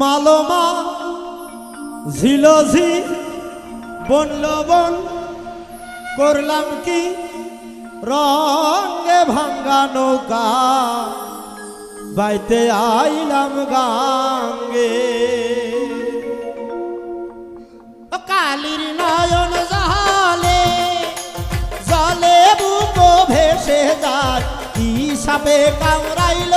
মালমা ঝিলঝি বন করলাম কি? রঙে ভাঙ্গা নৌকা, বাইতে আইলাম গাঙ্গে। কালির নয়ন জালে, জলে বুকো ভেসে যায়, কি সাপে কামড়াইল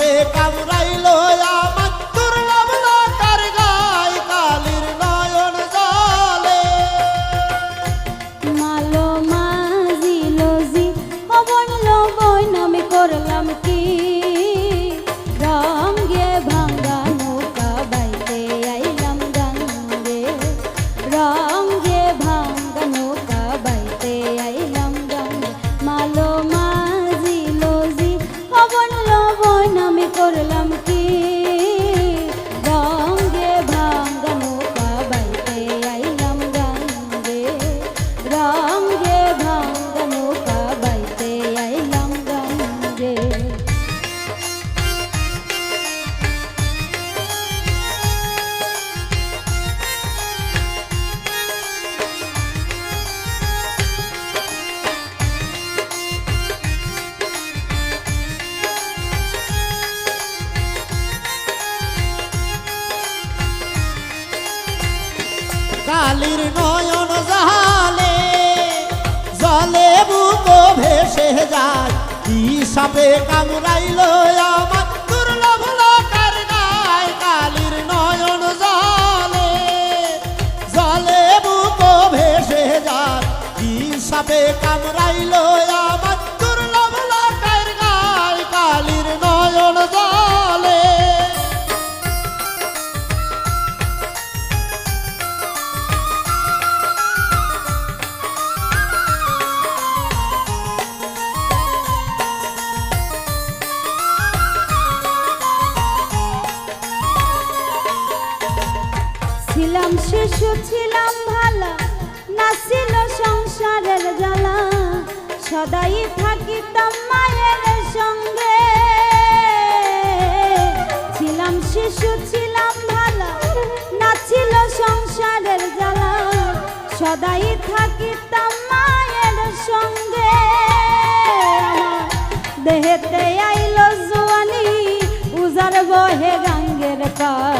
সাপে কামড়াইল সাপে কামড়াইল শিশু ছিলাম ভালা নাছিল সংসারের জ্বালা। সদাই থাকিতাম মায়ের সঙ্গে। ছিলাম শিশু, ছিলাম ভালা নাছিল সংসারের জ্বালা। সদাই থাকিতাম মায়ের সঙ্গে। দেহেতে আইলো জোয়ানি উজার বহে গাঙ্গের পানি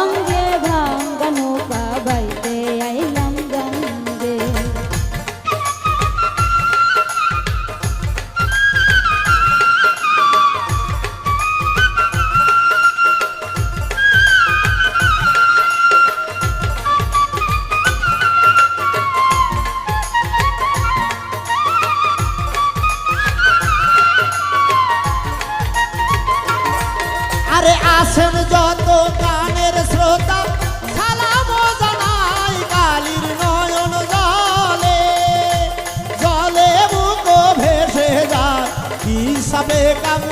আসেন যত গানের শ্রোতা, সালাম জানাই কালির নয়ন জলে। জলে বুক ভেসে যায়, কি সাপে কামড়াইল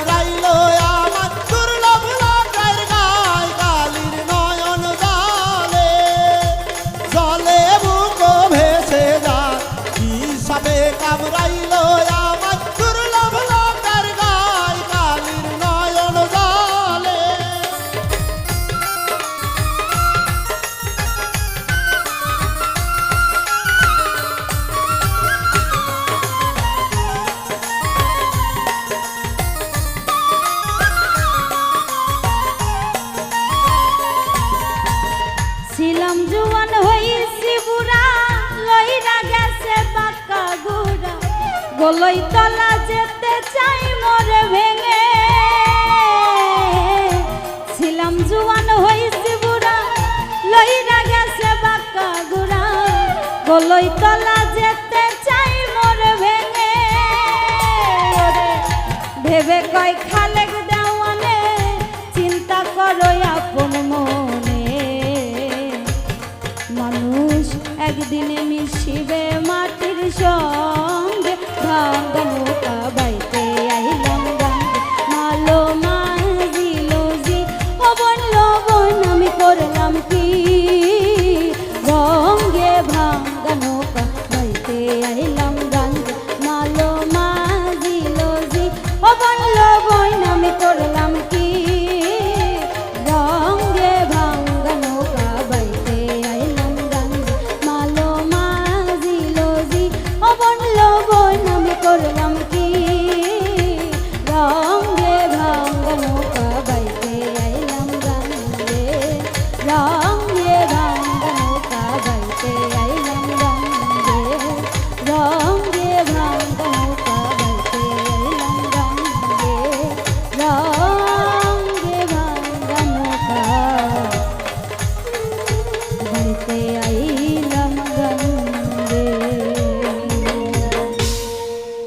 গোলই তলা যেতে চাই মরে ভেঙে। ছিলাম জুয়ান হইছি বুড়া, লইরা গেছে বাক্কা গুড়া। গোলই তলা যেতে চাই মরে ভেঙে। ভেবে কয় খালেক দেওয়ানে, চিন্তা করো আপন মনে। মানুষ একদিনে মিশিবে মাটির সব। ಶ್ರೀರಾಮ করলাম কি? রঙে ভাঙ্গ মুখ বাইতে আইলাম রঙে রঙ